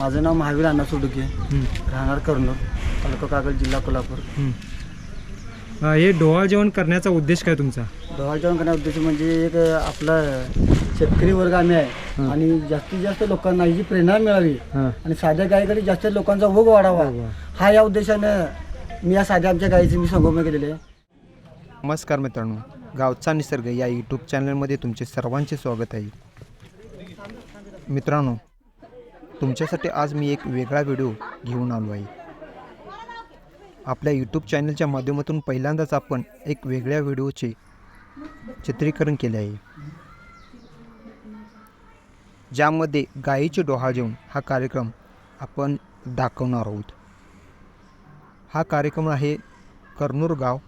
माझं नाव महावीर अण्णा सोडुके. हं, राहणार कर्नूल तालुका कागल जिल्हा कोल्हापूर. हं. अं, हे डोहाळ जेवण करण्याचा उद्देश काय तुमचा? डोहाळ जेवण करण्याचा उद्देश म्हणजे एक आपला शेतकरी वर्ग आम्ही आहे. आणि जास्तीत जास्त लोकांना ही जी प्रेरणा मिळावी. हां. आणि साध्या गायीकडे जास्त लोकांचा ओघ वाढावा. हा या उद्देशानं मी या साध्या आमच्या गायीचे मी संगोपन केलेले आहे. नमस्कार मित्रांनो. गावचा निसर्ग या यूट्यूब चॅनलमध्ये तुमचे सर्वांचे स्वागत आहे. मित्रांनो तुमच्यासाठी आज मी एक वेगळा व्हिडिओ घेऊन आलो आहे. आपल्या यूट्यूब चॅनलच्या माध्यमातून पहिल्यांदाच आपण एक वेगळ्या व्हिडिओचे चित्रीकरण केले आहे. ज्यामध्ये गायीचे डोहा जेवण हा कार्यक्रम आपण दाखवणार आहोत. हा कार्यक्रम आहे कर्नूर गाव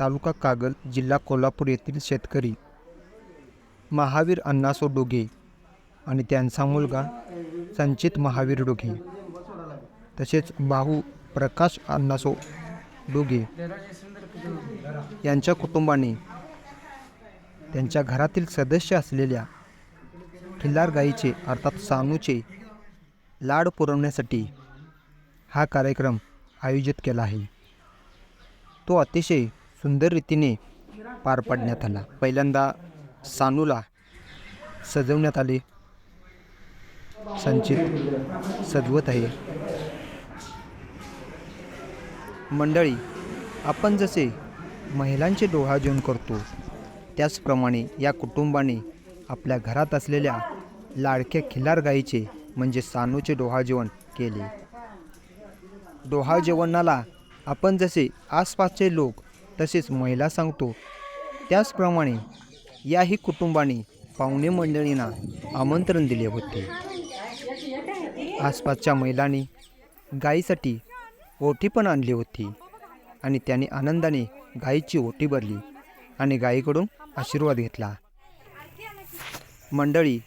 तालुका कागल जिल्हा कोल्हापूर येथील शेतकरी महावीर अण्णासो डोगे आणि त्यांचा मुलगा संचित महावीर डोगे तसेच भाऊ प्रकाश अन्नासो डोगे यांच्या कुटुंबाने त्यांच्या घरातील सदस्य असलेल्या खिल्लार गाईचे अर्थात सानूचे लाड पुरवण्यासाठी हा कार्यक्रम आयोजित केला आहे. तो अतिशय सुंदर रीतीने पार पाडण्यात आला. पहिल्यांदा सानूला सजवण्यात आले. संचित सजवत आहे. मंडळी आपण जसे महिलांचे डोहा जेवण करतो त्याचप्रमाणे या कुटुंबाने आपल्या घरात असलेल्या लाडक्या खिलार गाईचे म्हणजे सानूचे डोहा जेवण केले. डोहा जेवणाला आपण जसे आसपासचे लोक तसेच महिला सांगतो त्याचप्रमाणे याही कुटुंबाने पाहुणे मंडळींना आमंत्रण दिले होते. आसपासच्या महिलांनी गायीसाठी ओठी पण आणली होती. आणि त्याने आनंदाने गायीची ओटी भरली आणि गायीकडून आशीर्वाद घेतला. मंडळी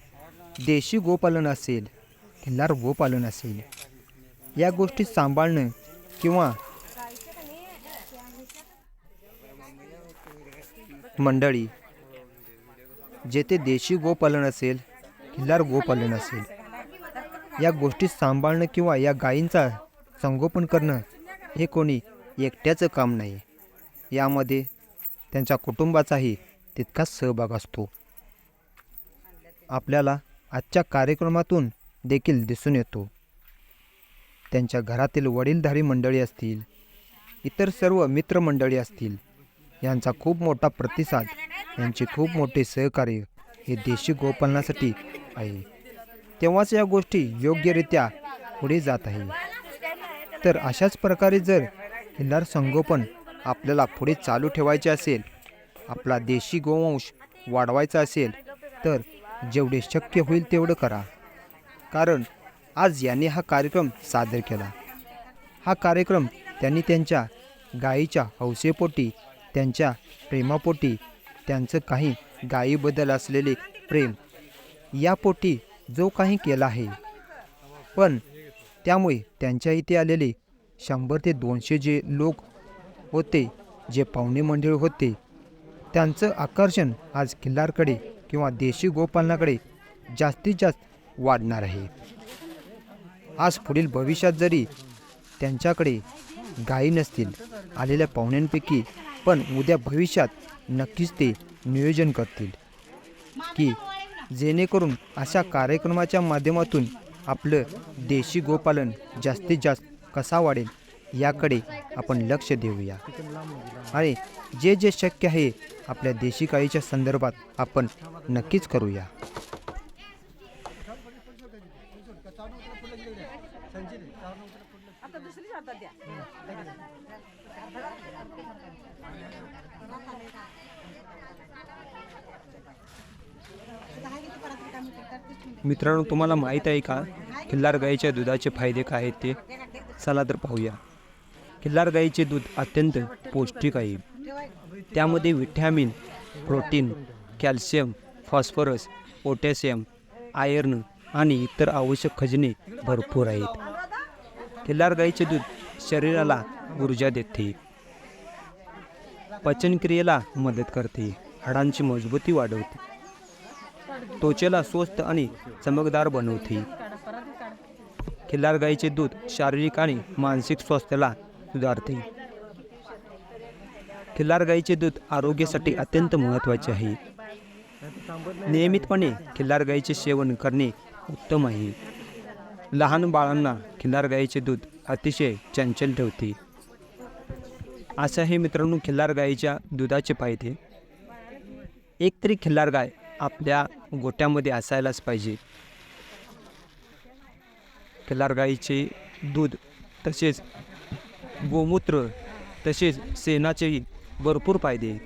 देशी गोपालन असेल खिल्लार गोपालन असेल या गोष्टी सांभाळणं किंवा मंडळी जेथे देशी गोपालन असेल खिल्लार गोपालन असेल या गोष्टी सांभाळणं किंवा या गायींचा संगोपन करणं हे कोणी एकट्याचं काम नाही. यामध्ये त्यांच्या कुटुंबाचाही तितकाच सहभाग असतो. आपल्याला आजच्या कार्यक्रमातून देखील दिसून येतो. त्यांच्या घरातील वडीलधारी मंडळी असतील इतर सर्व मित्रमंडळी असतील यांचा खूप मोठा प्रतिसाद यांचे खूप मोठे सहकार्य हे देशी गोपालनासाठी आहे. तेव्हाच या गोष्टी योग्यरित्या पुढे जात आहे तर अशाच प्रकारे जर खिल्लार संगोपन आपल्याला पुढे चालू ठेवायचे असेल आपला देशी गोवंश वाढवायचा असेल तर जेवढे शक्य होईल तेवढं करा. कारण आज यांनी हा कार्यक्रम सादर केला. हा कार्यक्रम त्यांनी त्यांच्या गायीच्या हौसेपोटी त्यांच्या प्रेमापोटी त्यांचं काही गायीबद्दल असलेले प्रेम यापोटी जो काही केला आहे. पण त्यामुळे त्यांच्या इथे आलेले शंभर ते दोनशे जे लोक होते जे पाहुणे मंडळ होते त्यांचं आकर्षण आज किल्लारकडे किंवा देशी गोपालनाकडे जास्तीत जास्त वाढणार आहे. आज पुढील भविष्यात जरी त्यांच्याकडे गायी नसतील आलेल्या पाहुण्यांपैकी पण उद्या भविष्यात नक्कीच ते नियोजन करतील. की जेणेकरून अशा कार्यक्रमाच्या माध्यमातून आपलं देशी गोपालन जास्तीत जास्त कसा वाढेल याकडे आपण लक्ष देऊया. आणि जे जे शक्य आहे आपल्या देशी काळीच्या संदर्भात आपण नक्कीच करूया. मित्रांनो तुम्हाला माहीत आहे का? खिल्लार गाईच्या दुधाचे फायदे काय आहेत ते? चला तर पाहूया. खिल्लार गाईचे दूध अत्यंत पौष्टिक आहे. त्यामध्ये vitamin protein calcium phosphorus potassium iron आणि इतर आवश्यक खजिने भरपूर आहेत. खिल्लार गाईचे दूध शरीराला ऊर्जा देते. पचनक्रियेला मदत करते. हाडांची मजबूती वाढवते. त्वचेला स्वस्त आणि चमकदार बनवते. खिल्लार गाईचे दूध शारीरिक आणि मानसिक स्वास्थ्याला सुधारते. खिल्लार गाईचे दूध आरोग्यासाठी अत्यंत महत्त्वाचे आहे. नियमितपणे खिल्लार गाईचे सेवन करणे उत्तम आहे. लहान बाळांना खिल्लार गाईचे दूध अतिशय चंचल ठेवते. अशा हे मित्रांनो खिल्लार गाईच्या दुधाचे फायदे. एक तरी खिल्लार गाय आपल्या गोट्यामध्ये असायलाच पाहिजे. खिलार गाईचे दूध तसेच गोमूत्र तसेच शेणाचेही भरपूर फायदे आहेत.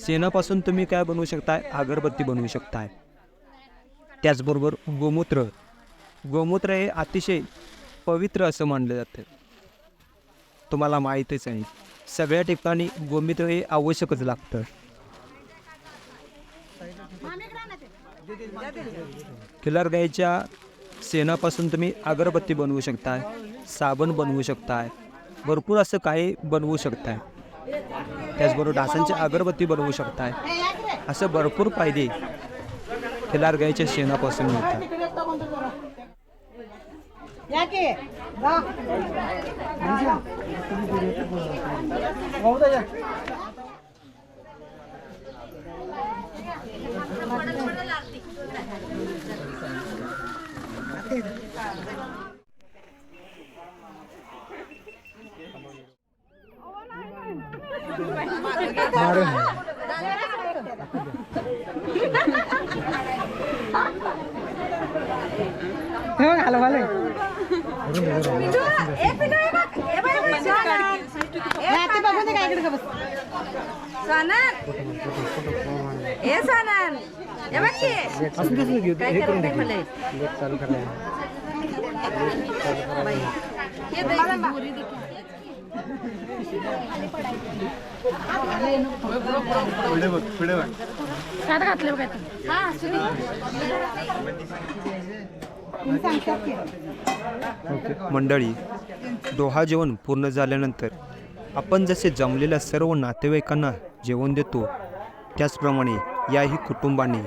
शेणापासून तुम्ही काय बनवू शकताय? अगरबत्ती बनवू शकताय. त्याचबरोबर गोमूत्र. गोमूत्र हे अतिशय पवित्र असं मानलं जातं. तुम्हाला माहीतच आहे. सगळ्या ठिकाणी गोमूत्र हे आवश्यकच लागतं. किलर गायच्या शेणापासून तुम्ही अगरबत्ती बनवू शकताय साबण बनवू शकताय भरपूर असं काही बनवू शकताय. त्याचबरोबर डासांची अगरबत्ती बनवू शकताय. असं भरपूर फायदे खिलार गायच्या शेणापासून मिळतात. ভালো ভালো सोनन ए सोनन हे हे घातले बघ. हा. मंडळी डोहा जेवण पूर्ण झाल्यानंतर आपण जसे जमलेल्या सर्व नातेवाईकांना जेवण देतो त्याचप्रमाणे याही कुटुंबाने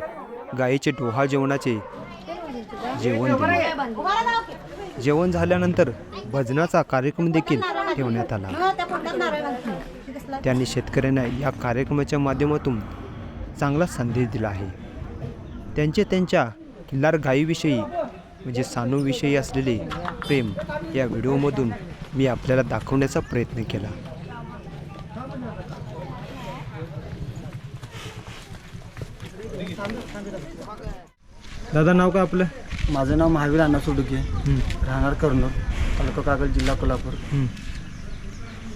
गायीचे डोहा जेवणाचे जेवण दिले. जेवण झाल्यानंतर भजनाचा कार्यक्रम देखील ठेवण्यात आला. त्यांनी शेतकऱ्यांना या कार्यक्रमाच्या माध्यमातून चांगला संदेश दिला आहे. त्यांचे त्यांच्या किल्लार गायीविषयी म्हणजे सानूविषयी असलेले प्रेम या व्हिडिओमधून मी आपल्याला दाखवण्याचा प्रयत्न केला. दादा नाव काय आपलं? माझं नाव महावीर अण्णा सोडुके. राहणार कर्नूल तालुका कागल जिल्हा कोल्हापूर.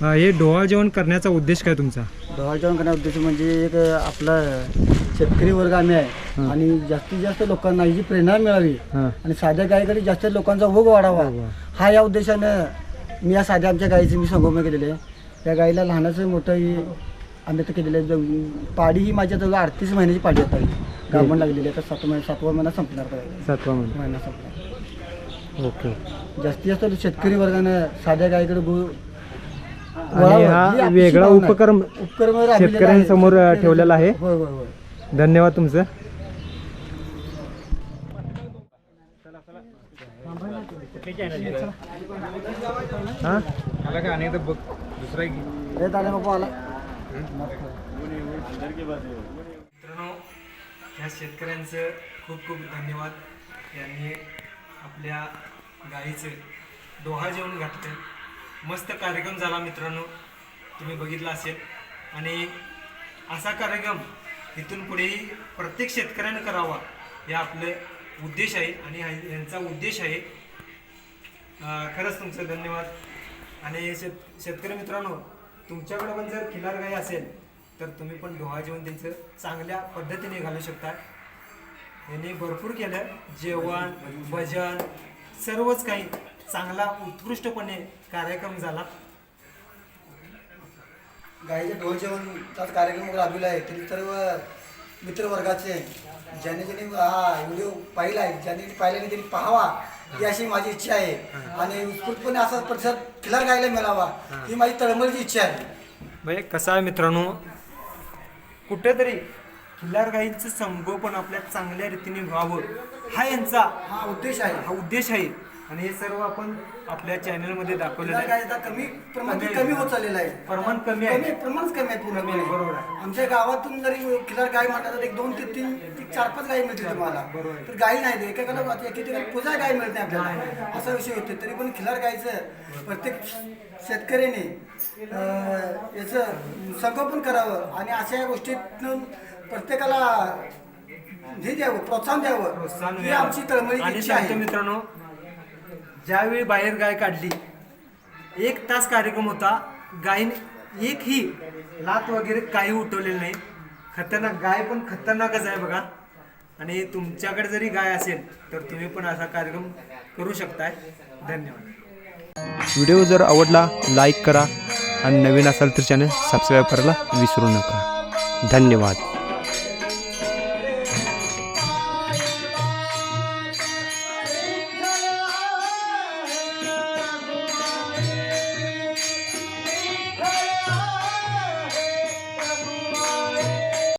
हे डोहा जेवण करण्याचा उद्देश काय तुमचा? डोहाळ जेवण करण्याचा उद्देश म्हणजे एक आपला शेतकरी वर्ग आम्ही आहे. आणि जास्तीत जास्त लोकांना ही जी प्रेरणा मिळावी आणि साध्या गायीकडे जास्त लोकांचा ओघ वाढावा हा या उद्देशानं मी या साध्या आमच्या गायीचं मी संगोपन केलेलं आहे. या गाईला लहानाचं मोठं ही आम्ही तर केलेलं आहे. पाडी ही माझ्या जवळ अडतीस महिन्याची पाडी आता गाभण लागलेली आहे तर सात महिना सातवा महिना संपणार पाहिजे सातवा महिना. संपणार. ओके. जास्तीत जास्त शेतकरी वर्गानं साध्या गायीकडे गो आणि. हा वेगळा. उपक्रम उपक्रम राबविलेला आहे. शेतकऱ्यांसमोर, अ, ठेवलेला आहे. होय होय होय. धन्यवाद तुमचं. हां? हे दादा बाबा आला. ह्या शेतकऱ्यांचं खूप खूप धन्यवाद. यांनी आपल्या गाईचं डोहा जेवण घातलं. मस्त कार्यक्रम झाला मित्रांनो. तुम्ही बघितला असेल. आणि असा कार्यक्रम इथून पुढेही प्रत्येक शेतकऱ्यानं करावा. हे आपलं उद्देश आहे आणि यांचा उद्देश आहे. खरंच तुमचं धन्यवाद. आणि शेत शेतकरी मित्रांनो तुमच्याकडं पण जर खिलार गाई असेल तर तुम्ही पण डोहा जेवण त्यांचं चांगल्या पद्धतीने घालू शकता. यांनी भरपूर केलं. जेवण भजन सर्वच काही चांगला उत्कृष्टपणे कार्यक्रम झाला. गाईच्या ढोल जेवणचा कार्यक्रम राबविला आहे. तरी सर्व मित्रवर्गाचे ज्याने ज्याने हा व्हिडिओ पाहिला आहे ज्याने पाहिल्याने त्यांनी पाहावा ही अशी माझी इच्छा आहे. आणि उत्स्फूर्तपणे असा प्रतिसाद खिलार गायला मिळावा ही माझी तळमळीची इच्छा आहे. म्हणजे कसं आहे मित्रांनो? कुठेतरी खिल्लार गाईंचं संगोपन आपल्या चांगल्या रीतीने व्हावं. हा यांचा हा उद्देश आहे. हा उद्देश आहे. आणि हे सर्व आपण आपल्या चॅनलमध्ये दाखवलेलं आहे. गायचा कमी प्रमाण कमी होत चाललेला आहे. प्रमाण कमी कमी आहे प्रमाणच कमी आहे पूर्णपणे बरोबर आहे. आमच्या गावातून जरी खिलार गाय म्हटलं तर एक दोन ते तीन ते चार पाच गाय मिळतील तुम्हाला. तर गाय नाही एकेकाला एके ठिकाणी पूजा गाय मिळते आपल्याला. असा विषय होते तरी पण खिलार गायचं प्रत्येक शेतकऱ्याने अं, याचं संगोपन करावं आणि अशा या गोष्टीतून प्रत्येकाला हे द्यावं प्रोत्साहन द्यावं. प्रोत्साहन ही मिळावं. आमची तळमळी आणि इच्छा सांगतो आहे. मित्रांनो ज्यावेळी बाहेर गाय काढली एक तास कार्यक्रम होता. गायीने एकही लात वगैरे काही उठवलेलं नाही. खतरनाक गाय पण खतरनाकच आहे बघा. आणि तुमच्याकडे जरी गाय असेल तर तुम्ही पण असा कार्यक्रम करू शकताय. धन्यवाद. व्हिडिओ जर आवडला लाईक करा. आणि नवीन असाल तर चॅनल सबस्क्राईब करायला विसरू नका. धन्यवाद.